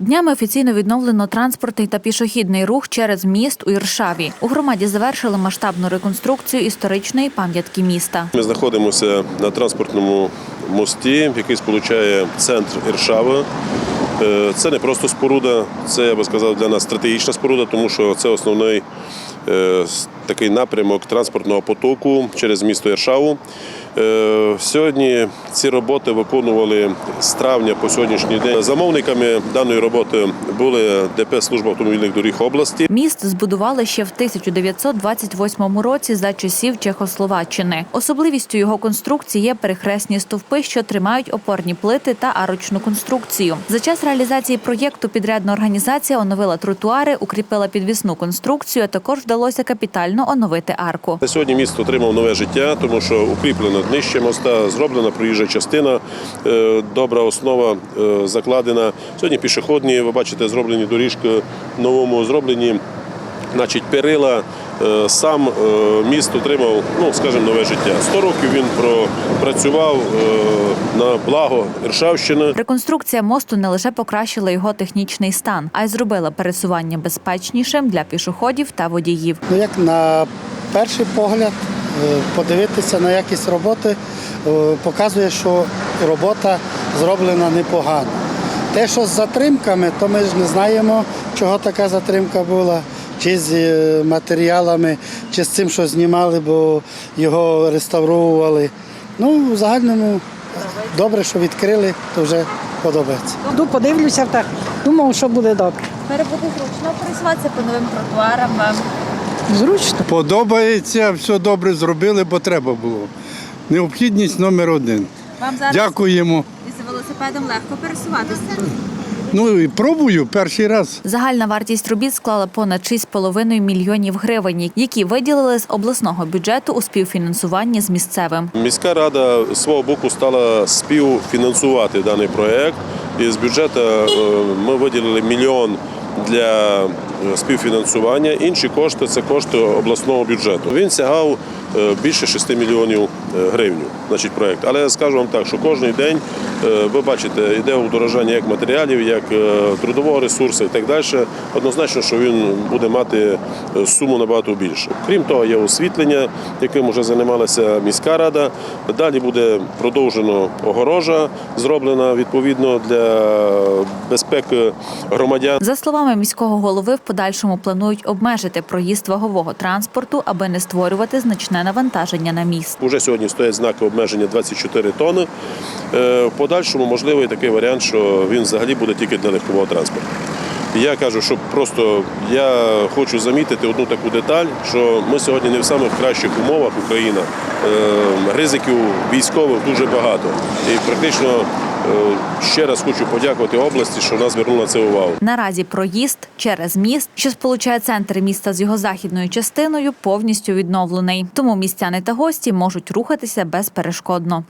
Днями офіційно відновлено транспортний та пішохідний рух через міст у Іршаві. У громаді завершили масштабну реконструкцію історичної пам'ятки міста. Ми знаходимося на транспортному мості, який сполучає центр Іршави. Е, Це не просто споруда, це я би сказав для нас стратегічна споруда, тому що це основний такий напрямок транспортного потоку через місто Іршаву. Е, Сьогодні ці роботи виконували з травня по сьогоднішній день. Замовниками даної роботи були ДП Служба автомобільних доріг області. Міст збудували ще в 1928 році за часів Чехословаччини. Особливістю його конструкції є перехресні стовпи, що тримають опорні плити та арочну конструкцію. За час реалізації проєкту підрядна організація оновила тротуари, укріпила підвісну конструкцію. а Також вдалося капітально оновити арку. Сьогодні місто отримав нове життя, тому що укріплено днище моста, зроблена проїжджа частина, е, добра основа е, закладена. Сьогодні пішохідні, ви бачите, зроблені доріжки новому зроблені. Значить, перила сам е, міст отримав, ну скажімо, нове життя. 100 років він пропрацював е, на благо Іршавщини. Реконструкція мосту не лише покращила його технічний стан, а й зробила пересування безпечнішим для пішоходів та водіїв. Ну, як на перший погляд, е, подивитися на якість роботи е, показує, що робота зроблена непогано. Те, що з затримками, то ми ж не знаємо, чого така затримка була, чи з е, матеріалами, чи з цим, що знімали, бо його реставровували. Ну, в загальному добре, що відкрили, то вже подобається. Йду, подивлюся, так думав, що буде добре. Тепер буде зручно пересуватися по новим тротуарам. Зручно. Подобається, все добре зробили, бо треба було. Необхідність номер один. Вам зараз Дякуємо. із велосипедом легко пересуватися. Ну і пробую перший раз. Загальна вартість робіт склала понад 6,5 мільйонів гривень, які виділили з обласного бюджету у співфінансуванні з місцевим. Міська рада з свого боку стала співфінансувати даний проект. І з бюджету е, ми виділили мільйон для е, співфінансування. Інші кошти це кошти обласного бюджету. Він сягав більше 6 мільйонів е, гривень, значить, проект. Але скажу вам так, що кожен день е, ви бачите, йде удорожання як матеріалів, як е, трудового ресурсу і так далі. Однозначно, що він буде мати е, суму набагато більше. Крім того, є освітлення, яким вже займалася міська рада. Далі буде продовжено огорожа, зроблена відповідно для безпеки громадян. За словами міського голови, в подальшому планують обмежити проїзд вагового транспорту, аби не створювати значне навантаження на міст. Уже сьогодні стоять знаки обмеження 24 тонни. Е, В подальшому можливий такий варіант, що він взагалі буде тільки для легкового транспорту. Я кажу, що просто я хочу замітити одну таку деталь, що ми сьогодні не в самих кращих умовах Україна. Е, Ризиків військових дуже багато. І практично ще раз хочу подякувати області, що вона звернула це увагу. Наразі проїзд через міст, що сполучає центр міста з його західною частиною, повністю відновлений. Тому містяни та гості можуть рухатися безперешкодно.